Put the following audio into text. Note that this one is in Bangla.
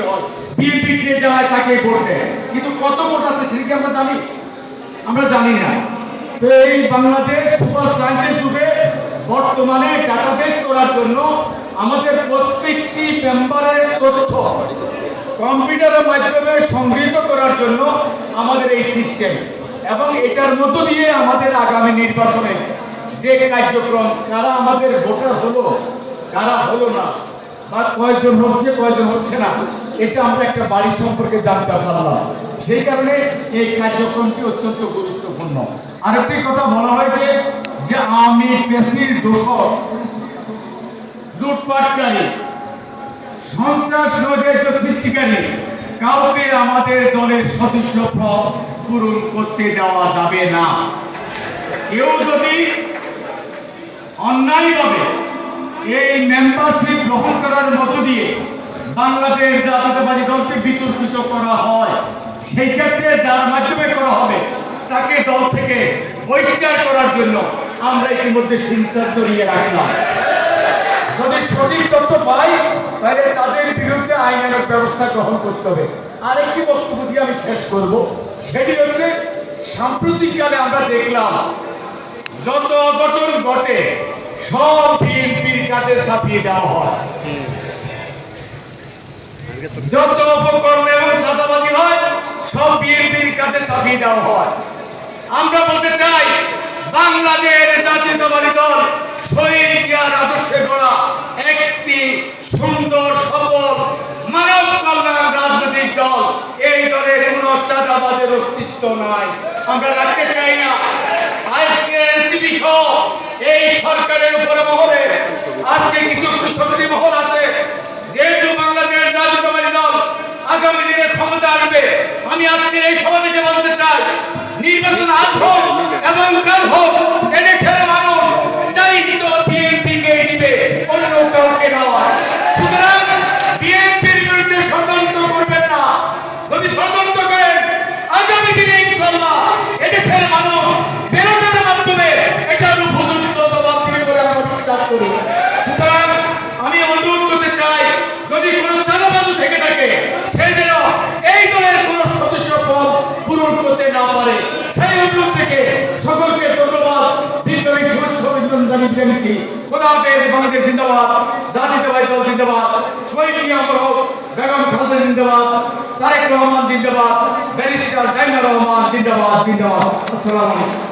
হয়। বিএনপি কে যায় তাকে ভোট কিন্তু কত ভোট আছে সেটা আমরা জানি? আমরা জানি না। তো এই বাংলাদেশ সুপার সায়েন্সের যুগে বর্তমানে ডাটাবেস করার জন্য আমাদের প্রত্যেকটি মেম্বারের তথ্য কম্পিউটারের মাধ্যমে সংগৃহীত করার জন্য আমাদের এই সিস্টেম এবং এটার মধ্য দিয়ে আমাদের আগামী নির্বাচনে যে কার্যক্রম কারা আমাদের ভোটার হলো কারা হলো না বা কয়েকজন হচ্ছে কয়েকজন হচ্ছে না এটা আমরা একটা বাড়ি সম্পর্কে জানতে পারলাম। সেই কারণে এই কার্যক্রমটি অত্যন্ত গুরুত্বপূর্ণ। আরেকটি কথা বলা হয়েছে যে আমি পেশির দোষক, লুটপাটকারী, সন্ত্রাস নৈরাজ্য সৃষ্টিকারী, কাউকে আমাদের দলের সদস্য পদ পূরণ করতে দেওয়া যাবে না। কেউ যদি অন্যায়ভাবে এই মেম্বারশিপ গ্রহণ করার মধ্য দিয়ে বাংলাদেশ জাতীয়তাবাদী দলকে বিতর্কিত করা হয়। সেই ক্ষেত্রে যার মাধ্যমে করা হবে, তাকে দল থেকে বহিষ্কার করার জন্য আমরা ইতিমধ্যে সিদ্ধান্ত নিয়ে রাখলাম। যদি সঠিক তথ্য পাই, তাহলে তাদের বিরুদ্ধে আইনানুক ব্যবস্থা গ্রহণ করতে হবে। আরেকটি বক্তব্য দিয়ে আমি শেষ করব। সেটি হচ্ছে, সাম্প্রতিককালে আমরা দেখলাম, যত অঘটন ঘটে, সব বিএনপির কাছে ছাপিয়ে দেওয়া হয়। যত অপকর্ম এবং হয়, সব বিএনপির কাছে ছাপিয়ে দেওয়া হয়। আমরা বলতে চাই, বাংলাদেশ জাতীয়তাবাদী দল শহীদ আদর্শে গড়া একটি সুন্দর, সফল, মানব কল্যাণ রাজনৈতিক দল। এই দলের কোনো চাঁদাবাজের অস্তিত্ব নাই। আমরা রাখতে চাই না। আজকে এনসিপি সহ এই সরকারের উপরে মহলে আজকে কিছু সুশক্তি মহল আছে যেহেতু বাংলাদেশ জাতীয়তাবাদী দল আগামী দিনে ক্ষমতা আসবে আমি আজকের এই সমাবেশে বলতে চাই নির্বাচন আজ হোক এবং কাল হোক জানিয়ে বিদায় নিচ্ছি খোদা হাফেজ, বাংলাদেশ জিন্দাবাদ জাতীয়তাবাদী দল জিন্দাবাদ শহীদ হোক, বেগম খালদা জিন্দাবাদ, তারেক রহমান জিন্দাবাদ, ব্যারিস্টার জাইনা রহমান জিন্দাবাদ জিন্দাবাদ। আসসালামু আলাইকুম।